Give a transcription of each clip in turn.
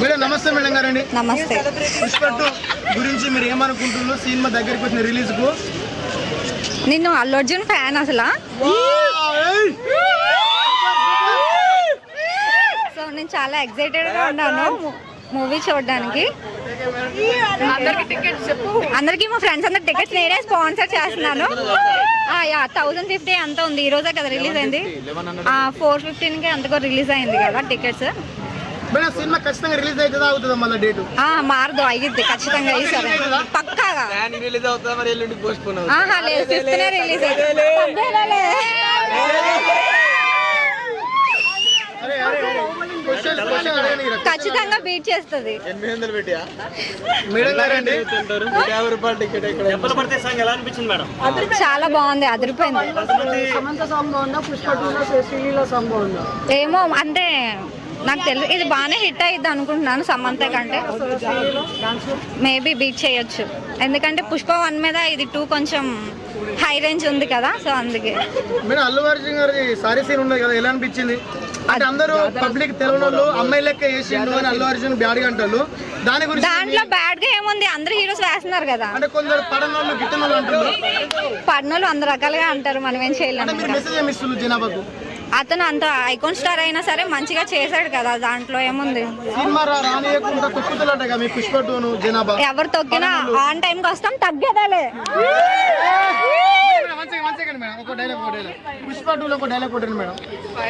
Madam నమస్తే madam గారండి. నమస్తే. పుష్ప టూ గురించి మీరు ఏమనుకుంటున్నారు? సినిమా దగ్గరికి వచ్చిన రిలీజ్కు నిన్ను అల్లు అర్జున్ ఫ్యాన్ అసలు? సో నేను చాలా ఎక్సైటెడ్గా ఉన్నాను మూవీ చూడడానికి. అందరికి మా ఫ్రెండ్స్ అందరు టికెట్స్ నేనే స్పాన్సర్ చేస్తున్నాను. యా థౌజండ్ ఫిఫ్టీ అంత ఉంది. ఈ రోజే కదా రిలీజ్ అయింది. ఫోర్ ఫిఫ్టీన్కి అంతగా రిలీజ్ అయింది కదా టికెట్స్ మేడం సినిమా ఖచ్చితంగా రిలీజ్ అవుతుందా అవుతుందా మళ్ళీ డేటు మారదు అయ్యిద్ది ఖచ్చితంగా ఈసారి పక్కాగా. రిలీజ్ అవుతుందా మరి ఎల్లుండి పోస్ట్ పోన్ లేదు ఫిఫ్త్ రిలీజ్ అయింది ఖచ్చితంగా బీట్ చేస్తుంది. ఎనిమిది వందలు పెట్టా మేడం గారండి. యాభై రూపాయలు టికెట్ ఇక్కడ దెబ్బలు పడితే సాంగ్ ఎలా అనిపించింది మేడం? చాలా బాగుంది అదిరిపోయింది. సమంత సాంగ్ బాగుందా? పుష్ప టూలో శ్రీలీల సాంగ్ బాగుందా? ఏమో అంటే నాకు తెలుసు ఇది బాగానే హిట్ అయ్యిద్ది అనుకుంటున్నాను సమంత కంటే. మేబీ బీట్ చేయొచ్చు. ఎందుకంటే పుష్ప వన్ మీద ఇది టూ కొంచెం హై రేంజ్ ఉంది కదా సో అందుకే. అల్లు అర్జున్ గారి సారీ సీన్ ఉన్నది కదా ఎలా అనిపించింది? అంటే అందరూ పబ్లిక్ తెలియని వాళ్ళు అమ్మాయి లెక్క వేసిండు అని అల్లు అర్జున్ బ్యాడ్ అంటారు. దాని గురించి దాంట్లో బ్యాడ్గా ఏముంది? అందరు హీరోస్ వేస్తున్నారు కదా. అంటే కొందరు పడనోళ్ళు గిట్టనోళ్ళు అంటారు పడినోళ్ళు వంద రకాలుగా అంటారు మనం ఏం చేయలేము మీరు ఇంకా. మెసేజ్ ఏమి ఇస్తున్నారు జనాభాకు అతను అంత ఐకాన్ స్టార్ అయినా సరే మంచిగా చేశాడు కదా దాంట్లో ఏముంది? ఎవరు తొక్కినా ఆన్ టైం కి వస్తాం తగ్గేదేలే. One second madam. ఒక డైలాగ్ ఒక డైలాగ్ పుష్ప టూలో ఒక డైలాగ్ కొట్టండి మేడం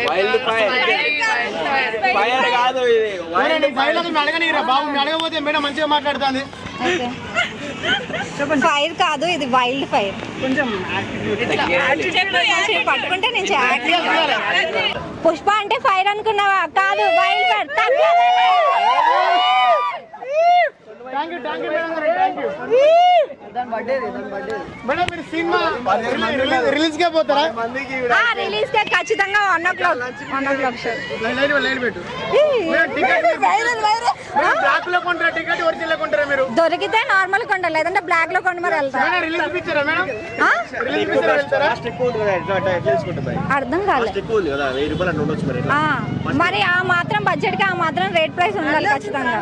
వైల్డ్ ఫైర్ ఫైర్ కాదు ఇది. అడగనీరా బాబు మీ అడగకపోతే మేడం మంచిగా మాట్లాడుతుంది. ఫైర్ కాదు ఇది వైల్డ్ ఫైర్ కొంచెం పట్టుకుంటే నేను పుష్ప అంటే ఫైర్ అనుకున్నావా? కాదు wild fire thank you thank you madam గారు. థ్యాంక్ యూ మేడం మీరు సినిమా రిలీజ్ కే పోతారా? రిలీజ్కి ఖచ్చితంగా one o'clock one o'clock show line line line పెట్టు. మేడం టికెట్ మేడం బ్లాక్లో కొంటారా? టికెట్ ఒరిజినల్ కొంటారా మీరు? దొరికితే నార్మల్ కొండ లేదంటే బ్లాక్లో కొండ మరి అర్థం కాలే. ఎక్కువ ఉంది కదా వెయ్యి రూపాయలు అట్లా ఉండొచ్చు మరి ఆ, మరి ఆ మాత్రం బడ్జెట్కి ఆ మాత్రం రేట్ ప్రైస్ ఉండాలి ఖచ్చితంగా.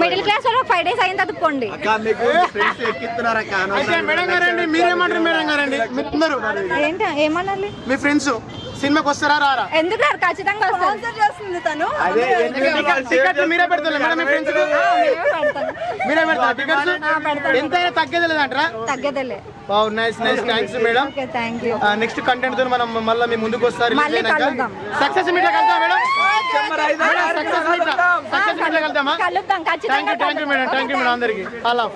మిడిల్ క్లాస్ వాళ్ళు ఫైవ్ డేస్ అయిన తర్వాత పోండి. అక్క మీకు ఫ్రెండ్స్ ఎక్కిస్తున్నారు అక్క? అయితే మేడం గారండి మీరేమంటారు మేడం గారండి? మీరు అందరూ ఏంటి ఏమనాలి మీ ఫ్రెండ్స్ సినిమాకి వస్తారా రారా? ఎందుకు రారు? ఖచ్చితంగా వస్తారు. చేస్తుంది తను. అదే టికెట్ మీరే పెడతారు మేడం మీ ఫ్రెండ్స్ మీరే పెడతారు. టికెట్స్ తగ్గేది లేదంటారా తగ్గేదేలే wow nice nice thanks madam next కంటెంట్తో మనం మళ్ళీ మీ ముందుకు వస్తారు. మళ్ళీ కలుద్దాం. సక్సెస్ మీట్ కలుద్దాం. Madam success meet success meet కలుద్దామా? కలుద్దాం. థ్యాంక్ యూ ఖచ్చితంగా thank you madam thank you madam అందరికి. అలా